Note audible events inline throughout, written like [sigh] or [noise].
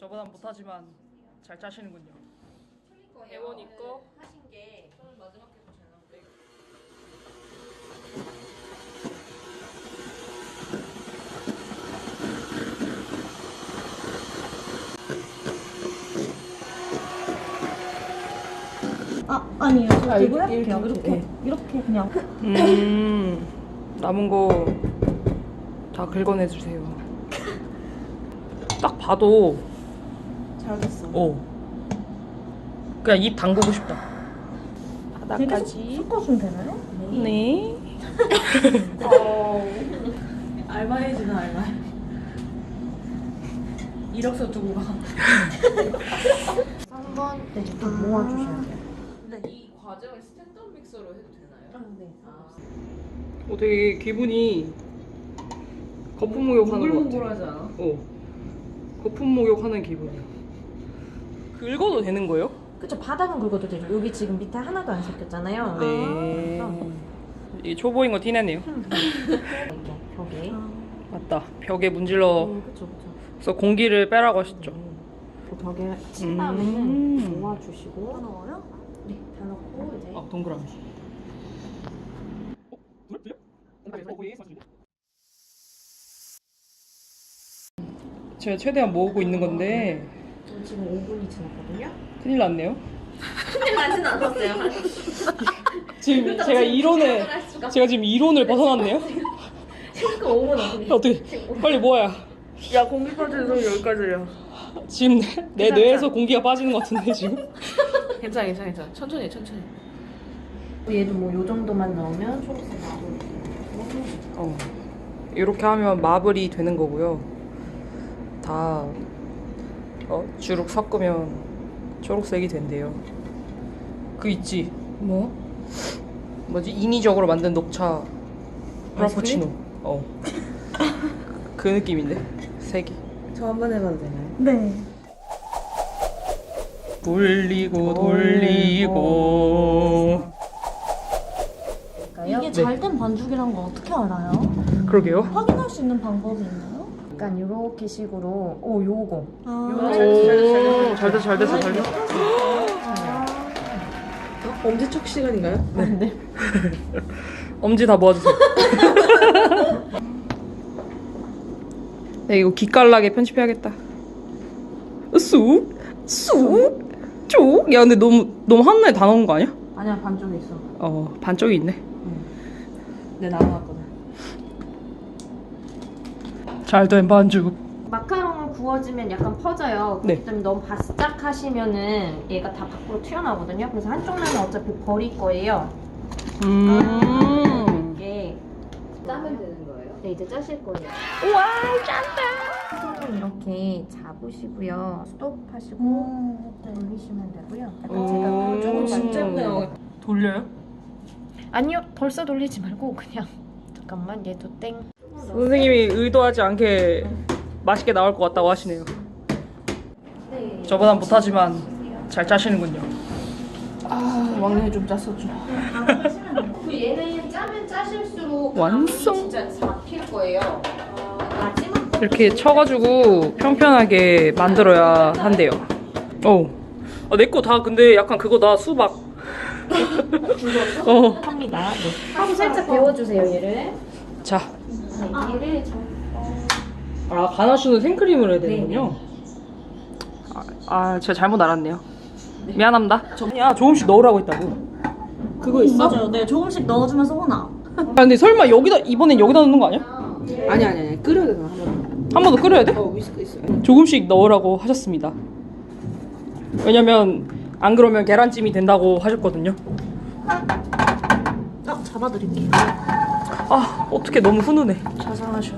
저보다 못하지만 잘 짜시는군요. 대원 있고 하신 게 마지막 게더 잘 나오네. 아 아니에요. 저 아, 이거 이렇게, 해볼게요. 이렇게, 이렇게 이렇게 그냥. 음 남은 거 다 긁어내 주세요. 딱 봐도 잘 됐어. 어 그냥 입 담그고 싶다. 바닥까지. 섞- 섞어주면 되나요? 네. [laughs] 알바해주는 알바. 이력서 두고 가. [laughs] 3번 네, 좀 모아주셔야 돼요. 이 과정을 스탠드업 믹서로 해도 되나요? 네. 아, 어 되게 기분이 거품 목욕하는 것 같아. 몽글몽글하지 않아? 어 거품 목욕하는 기분이야. 긁어도 되는 거예요? 그쵸 바닥은 긁어도 되죠. 여기 지금 밑에 하나도 안 섞였잖아요. 네. 아, 이 초보인 거 티내네요. [laughs] 이게 벽에. 맞다. 벽에 문질러서 음, 그쵸 그쵸. 공기를 빼라고 하셨죠. 그 벽에 친 다음에는 음. 모아주시고. 다 넣어요? 네, 다 넣고 이제. 아 동그라미. 제가 최대한 모으고 있는 건데 저 지금 5분이 지났거든요. 큰일 났네요. 근데 많진 않았어요. [laughs] 지금 제가 이론을 제가 지금 이론을 벗어났네요. 그러니까 5분 어떻게? 어떻게 빨리 모아야. 야 공기 빠지는 소리 여기까지야. 지금 내, 내 뇌에서 공기가 빠지는 것 같은데 지금. 괜찮아 괜찮아 괜찮아. 천천히 해, 천천히. 얘도 뭐 요 정도만 넣으면 초록색 나고. 어. 이렇게 하면 마블이 되는 거고요. 다 어, 주룩 섞으면 초록색이 된대요. 그 있지. 뭐? 뭐지? 인위적으로 만든 녹차 프라푸치노. 어. 그 느낌인데. 색이. 저한 번 해봐도 되나요? 네. 돌리고 돌리고. 이게 잘된 반죽이란 거 어떻게 알아요? 그러게요. 확인할 수 있는 방법이 있나요? 약간 이렇게 식으로 오 요거 오, 잘 됐어, 잘 됐어, 잘 됐어. 어? 엄지척 시간인가요? [laughs] 엄지 다 모아주세요. [laughs] 네, 이거 기깔나게 편집해야겠다. 쑥, 쑥, 쭉. 야, 근데 너무 너무 한눈에 다 넣은 거 아니야? 아니야 반쪽에 있어. 어, 반쪽이 있네. 내 나눠놨거든. 잘된 반죽. 마카롱은 구워지면 약간 퍼져요. 네. 그렇기 때문에 너무 바싹 하시면은 얘가 다 밖으로 튀어나오거든요. 그래서 한쪽 면은 어차피 버릴 거예요. 음. 이게 짜면 되는 거예요? 네 이제 짜실 거예요. 우와, 짠다. 이렇게 잡으시고요. 스톱하시고 돌리시면 되고요. 약간 제가 음. 조금 진짜 예쁘네요. 돌려요? 아니요 벌써 돌리지 말고 그냥 잠깐만 얘도 땡. 선생님이 의도하지 않게 맛있게 나올 것 같다고 하시네요. 네. 저보다 못하지만 잘 짜시는군요. 아 왕년에 좀 짰었죠. 그 얘는 짜면 짜실수록 완성. 진짜 잡힐 거예요. 이렇게 쳐가지고 평평하게 만들어야 한대요. 어. 아, 내거 다 근데 약간 그거다 수박. 어. 합니다. 네. 하고 살짝 데워주세요 얘를. 자. 네, 얘를 저아 가나슈는 생크림을 해야 되는군요. 아, 아 제가 잘못 알았네요. 미안합니다. 야 조금씩 넣으라고 했다고. 그거 있어? 맞아요. 네 조금씩 넣어주면서 호나. 아 근데 설마 여기다 이번엔 여기다 넣는 거 아니야? 아니 아니 아니 끓여야 되나 한 번. 한 번 더 끓여야 돼? 어 위스크 있어요. 조금씩 넣으라고 하셨습니다. 왜냐면 안 그러면 계란찜이 된다고 하셨거든요. 아 잡아드릴게요. 아 어떻게 너무 훈훈해. 자상하셔.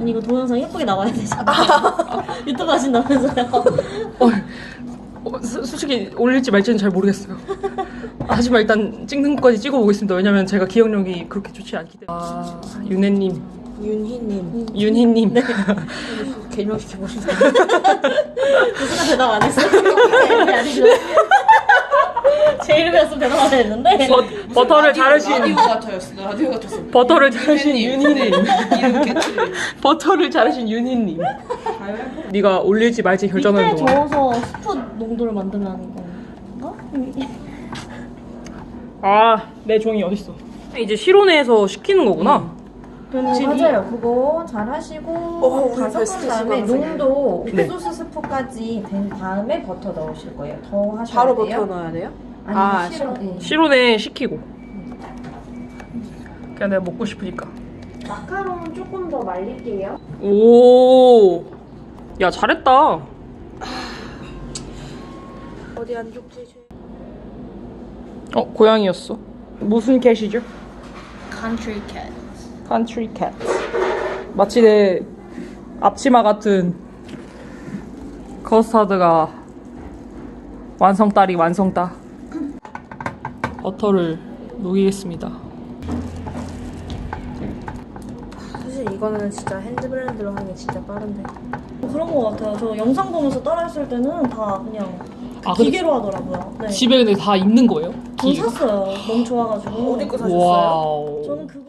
아니 이거 동영상 예쁘게 나와야 되잖아. [laughs] 유튜브 하신다면서요? 어, 어, 수- 솔직히 올릴지 말지는 잘 모르겠어요. 하지만 일단 찍는 것까지 찍어보겠습니다. 왜냐면 제가 기억력이 그렇게 좋지 않기 때문에. 아, 윤혜님, 윤희님 윤희님. 개명시켜 보시죠. 누가 대답 안 했어? [laughs] [laughs] 제 이름이었으면 대답 안 했는데. 버, 버터를 자르신 라디오 같아요. 라디오 같았어. 버터를 자르신 윤희님. 이름. [laughs] 버터를 자르신 윤희님. 아 네가 올릴지 말지 결정하는 밑에 동안. 저어서 스프 농도를 만들라는 건가? 아, 내 종이 어딨어? 이제 실온에서 식히는 거구나. 맞아요. 그거 잘 하시고 어, 우리 다 섞은 베스트 다음에 시간 농도 네. 옥수수 스프까지 된 다음에 버터 넣으실 거예요. 더 하셔야 바로 돼요. 버터 넣어야 돼요? 아, 싫어. 네. 실온에 식히고. 그냥 내가 먹고 싶으니까. 마카롱은 조금 더 말릴게요. 오. 야, 잘했다. 어디 안 좋지? 어, 고양이였어. 무슨 캣이죠? Country cat. Country cat. 마치 내 앞치마 같은 커스터드가 완성딸이 완성따. 버터를 녹이겠습니다. 사실 이거는 진짜 핸드블렌드로 하는 게 진짜 빠른데. 그런 거 같아요. 저 영상 보면서 따라했을 때는 다 그냥 아, 근데 기계로 하더라고요. 네. 집에 근데 다 있는 거예요? 전 샀어요. 너무 좋아가지고. 어디 거 사셨어요? 와우. 저는 그거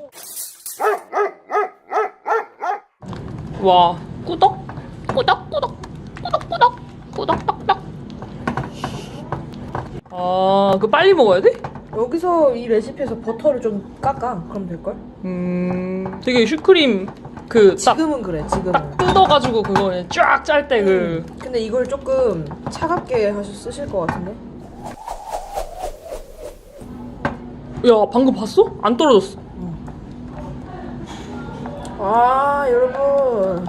와, 꾸덕, 꾸덕, 꾸덕, 꾸덕, 꾸덕, 꾸덕덕덕. 아, 그 빨리 먹어야 돼? 여기서 이 레시피에서 버터를 좀 깎아. 그럼 될걸? 음, 되게 슈크림 그딱 지금은 그래, 지금은. 뜯어가지고 그거 쫙 짤 때 그. 근데 이걸 조금 차갑게 하셔 쓰실 것 같은데? 야, 방금 봤어? 안 떨어졌어. 아, 여러분.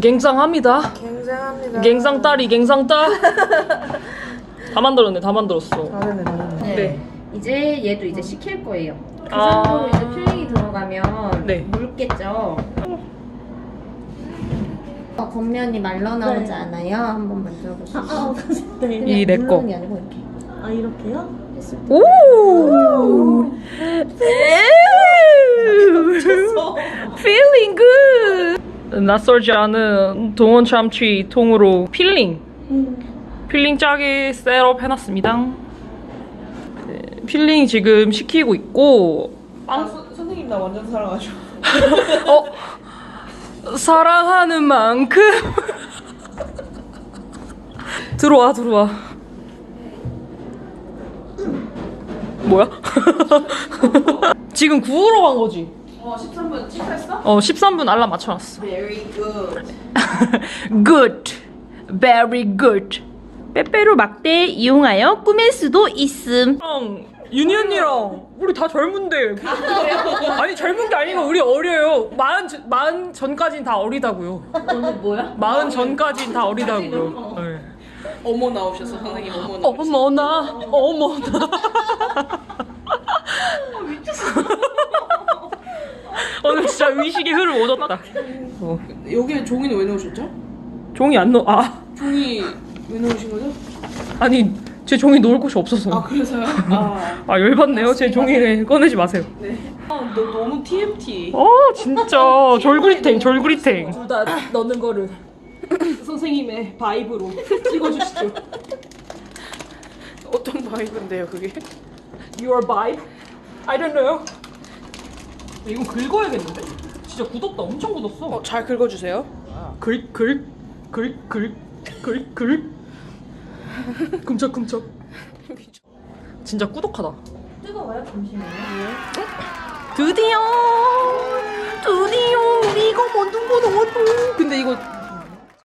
갱상합니다. 굉장합니다. 갱상 딸이 갱상 딸. [laughs] 다 만들었네, 다 만들었어. 다 됐네, 다 됐네. 네. 네. 이제 얘도 이제 식힐 거예요. 그 아. 정도로 이제 필링이 들어가면 네. 묽겠죠. 어, 겉면이 말라 나오지 네. 않아요? 한번 만들어 보시죠. 아, 아, 네. 그냥 이내 거. 누르는 게 아니고 이렇게. 아 이렇게요? 오! Feeling good! 낯설지 않은 동원 참치 통으로 필링. 필링 짜게 셋업 해놨습니다. 네, 필링 지금 식히고 있고, 아, 선생님 나 완전 사랑하죠. [laughs] 어? 사랑하는 만큼. [laughs] 들어와, 들어와. 뭐야? [laughs] 지금 구우러 간 거지? 어 13분 체크했어? 어, 13분 알람 맞춰놨어. Very good. good. very good. 빼빼로 막대 이용하여 꾸밀 수도 있음. 형, 윤희 언니랑 우리 다 젊은데. 아니 젊은 게 아니고 우리 어려요. 마흔 전- 마흔 전까진 다 어리다고요. 오늘 뭐야? 마흔 전까진 다 어리다고요. 네. 어머 나오셨어 선생님 어머 나오셨어. 어머나, 어머나. [laughs] 오늘 진짜 의식의 흐름 오졌다. 어. 여기에 종이는 왜 넣으셨죠? 종이 안 넣어. 아, 종이 왜 넣으신 거죠? 아니 제 종이 놓을 곳이 없어서. 아, 그래서요? 아. [laughs] 아 열받네요. 제 종이를 꺼내지 마세요. 아, 너 너무 TMT. 어 진짜 [laughs] 졸구리탱 졸구리탱. 둘 다 넣는 거를 [laughs] 선생님의 바이브로 찍어주시죠. 어떤 바이브인데요, 그게? Your vibe? I don't know. 이거 긁어야겠는데? 진짜 굳었다. 엄청 굳었어. 어, 잘 긁어주세요. 긁 긁 긁 긁 긁 긁 [laughs] 금적금적. 진짜 꾸덕하다. 뜨거워요? 잠시만요. 드디어 드디어 우리 이거 만든 거 나왔어. 근데 이거